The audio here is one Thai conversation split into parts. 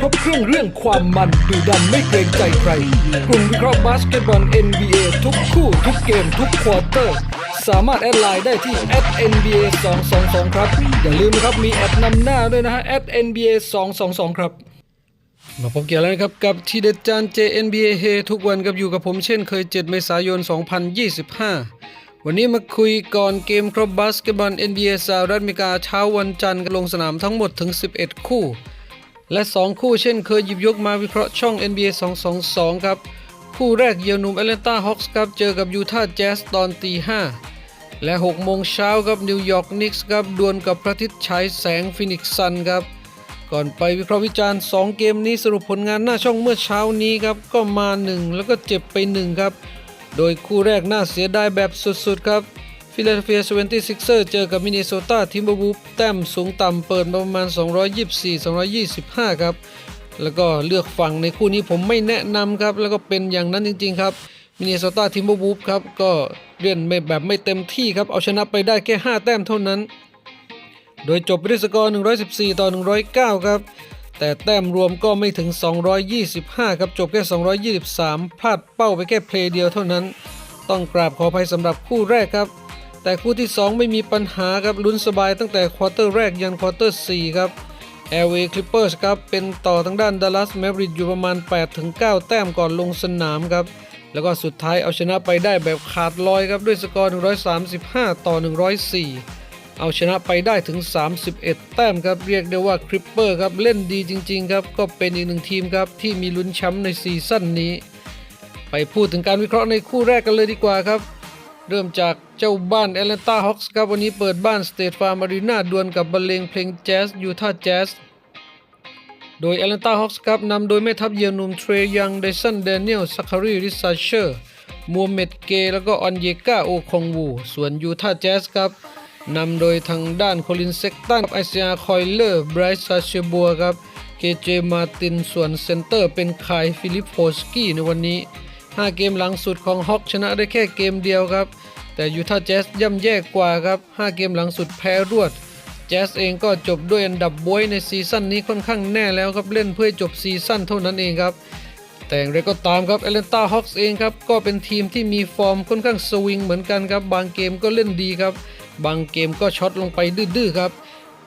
ครบเครื่องเรื่องความมันดูดันไม่เกรงใจใครกลุ่มวิเคราะห์บาสเกตบอล NBA ทุกคู่ทุกเกมทุกควอเตอร์ สามารถแอดไลน์ได้ที่ @nba 222ครับ อย่าลืมนะครับมีแอดนำหน้าด้วยนะฮะ @nba 222ครับ มาพบกี่ยวแล้วนะครับ กับทีเด็ดจาน JNBA เฮทุกวันกับอยู่กับผมเช่นเคย 7 เมษายน 2025วันนี้มาคุยก่อนเกมครบบาสเกตบอล NBA สหรัฐอเมริกาเช้าวันจันทร์ลงสนามทั้งหมดถึง 11 คู่ และ 2 คู่เช่นเคยหยิบยกมาวิเคราะห์ช่อง NBA 222 ครับ คู่แรกเยอหนุ่มแอตแลนตาฮอคส์ครับ เจอกับยูทาห์แจ๊สตอนตี 5 และ 6 โมงเช้าครับนิวยอร์กนิกส์ครับดวลกับพระอาทิตย์ฉายแสงฟินิกซ์ซันครับ ก่อนไปวิเคราะห์วิจารณ์ 2 เกมนี้สรุปผลงานหน้าช่องเมื่อเช้านี้ครับ ก็มา 1 แล้วก็เจ็บไป 1 ครับ โดยคู่แรกน่าเสียดายแบบสุดๆครับ ฟิลาเดลเฟีย 76ers เซอร์เจอกับมินนิโซตาทิมเบอร์วูฟแต้มสูงต่ำเปิดประมาณ 224-225 ครับ แล้วก็เลือกฝั่งในคู่นี้ผมไม่แนะนำครับ แล้วก็เป็นอย่างนั้นจริง ๆ ครับมินนิโซตาทิมเบอร์วูฟครับ ก็เล่นไม่แบบไม่เต็มที่ครับ เอาชนะไปได้แค่ 5 แต้มเท่านั้น โดยจบด้วยสกอร์ 114 ต่อ 109 ครับ แต่แต้มรวมก็ไม่ถึง 225 ครับ จบแค่ 223 พลาดเป้าไปแค่เพลย์เดียวเท่านั้น ต้องกราบขออภัยสำหรับคู่แรกครับ แต่คู่ที่ 2 ไม่มีปัญหาครับลุ้นสบายตั้งแต่ควอเตอร์แรกยันควอเตอร์4ครับ LA Clippers ครับเป็นต่อทางด้าน Dallas Mavericks อยู่ประมาณ 8-9 แต้มก่อนลงสนามครับ แล้วก็สุดท้ายเอาชนะไปได้แบบขาดลอยครับด้วยสกอร์ 135 ต่อ 104 เอาชนะไปได้ถึง 31 แต้มครับเรียกได้ว่าคริปเปอร์ครับเล่นดีจริง ๆ ครับ ก็เป็นอีกหนึ่งทีมครับที่มีลุ้นแชมป์ในซีซั่นนี้ ไปพูดถึงการวิเคราะห์ในคู่แรกกันเลยดีกว่าครับ เริ่มจากเจ้าบ้านแอตแลนตาฮอคส์ครับวันนี้เปิดบ้านสเตทฟาร์มอารีนาดวลกับบรรเลงเพลงแจ๊สยูทาห์แจ๊สโดยแอตแลนตาฮอคส์ครับนำโดยแม่ทัพเยือนหนุ่มเทรยังไดสันเดเนียลซัคคารีริซาเชอร์มูฮัมเหม็ดเกแล้วก็ออนเยกาโอคองวู ส่วนยูทาห์แจ๊สครับนำโดยทางด้านโคลินเซกตันไอเซียคอยเลอร์ไบรซ์ซาเชบัวครับเคเจมาตินส่วนเซนเตอร์เป็นคายฟิลิปโพสกี้ในวันนี้ 5 เกมหลังสุดของฮอกชนะได้แค่เกมเดียวครับ แต่ยูทาห์แจ๊สย่ำแย่กว่าครับ 5 เกมหลังสุดแพ้รวด แจ๊สเองก็จบด้วยอันดับบวยในซีซั่นนี้ค่อนข้างแน่แล้วครับเล่นเพื่อจบซีซั่นเท่านั้นเองครับ แต่อย่างไรก็ตามครับแอตแลนตาฮอคส์เองครับก็เป็นทีมที่มีฟอร์มค่อนข้างสวิงเหมือนกันครับบางเกมก็เล่นดีครับ บางเกมก็ช็อตลงไปดื้อๆครับ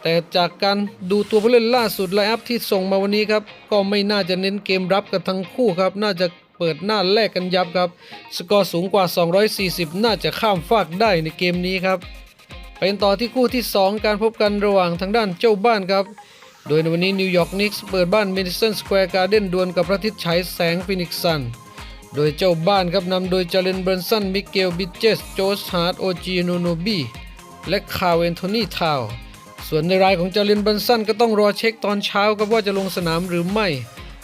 แต่จากการดูตัวผู้เล่นล่าสุดไลน์อัพที่ส่งมาวันนี้ครับ ก็ไม่น่าจะเน้นเกมรับกันทั้งคู่ครับ น่าจะ เปิดหน้าแลกกันยับครับ สกอร์สูงกว่า 240 น่าจะข้ามฟากได้ในเกมนี้ครับ เป็นต่อที่คู่ที่ 2 การพบกันระหว่างทางด้านเจ้าบ้านครับ โดยในวันนี้นิวยอร์กนิกส์เปิดบ้าน Madison Square Garden ดวลกับพระอาทิตย์ฉายแสงฟินิกซันโดยเจ้าบ้านครับนำโดยจาเลนเบรนสันมิเกลบิเจสโจสฮาร์ดโอจีโนโนบีและคาร์เวนโทนีทาวส่วนในรายของจาเลนเบรนสันก็ต้องรอเช็คตอนเช้าครับว่าจะลงสนามหรือไม่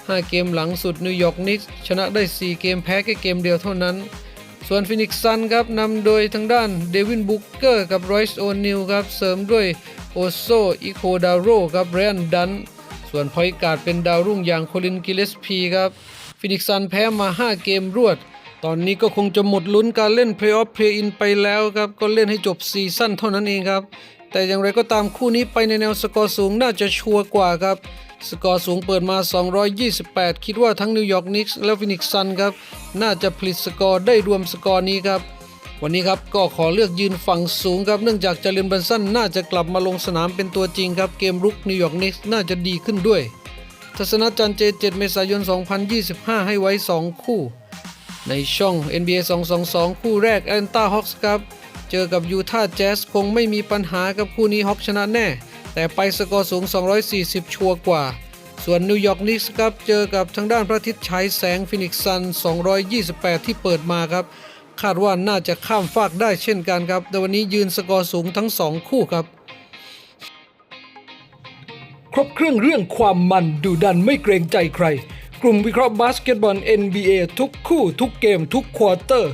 5 เกมหลังสุดนิวยอร์กนิกส์ชนะได้ 4 เกมแพ้แค่เกมเดียวเท่านั้น ส่วนฟินิกซ์ซันครับนำโดยทางด้านเดวินบุกเกอร์กับไรอยส์โอนิลครับเสริมด้วยโอโซอิโคดาโรกับเรนดัน ส่วนพอยการ์ดเป็นดาวรุ่งอย่างโคลินกิเลสพีครับฟินิกซ์ซันแพ้มา 5 เกมรวด ตอนนี้ก็คงจะหมดลุ้นการเล่นเพลย์ออฟเพลย์อินไปแล้วครับก็เล่นให้จบซีซั่นเท่านั้นเองครับแต่อย่างไรก็ตามคู่นี้ไปในแนวสกอร์สูงน่าจะชัวร์กว่าครับ สกอร์สูงเปิดมา 228 คิดว่าทั้งนิวยอร์กนิกส์และฟินิกซ์ซันครับ น่าจะผลิตสกอร์ได้รวมสกอร์นี้ครับ วันนี้ครับก็ขอเลือกยืนฝั่งสูงครับ เนื่องจากจาเลนบันสันน่าจะกลับมาลงสนามเป็นตัวจริงครับ เกมรุกนิวยอร์กนิกส์น่าจะดีขึ้นด้วย ทัศนจันเจ 7 เมษายน 2025 ให้ไว้ 2 คู่ ในช่อง NBA 222 คู่แรกแอนตาฮอคส์ครับ เจอกับยูทาห์แจ๊สคงไม่มีปัญหากับคู่นี้ฮอคชนะแน่ แต่ไปสกอร์สูง 240 ชัวร์กว่า ส่วนนิวยอร์กนิกส์ครับ เจอกับทางด้านพระอาทิตย์ฉายแสงฟินิกซ์ซัน 228 ที่เปิดมาครับ คาดว่าน่าจะข้ามฟากได้เช่นกันครับ แต่วันนี้ยืนสกอร์สูงทั้ง 2 คู่ครับ ครบเครื่องเรื่องความมันดูดันไม่เกรงใจใคร กลุ่มวิเคราะห์บาสเกตบอล NBA ทุกคู่ทุกเกมทุกควอเตอร์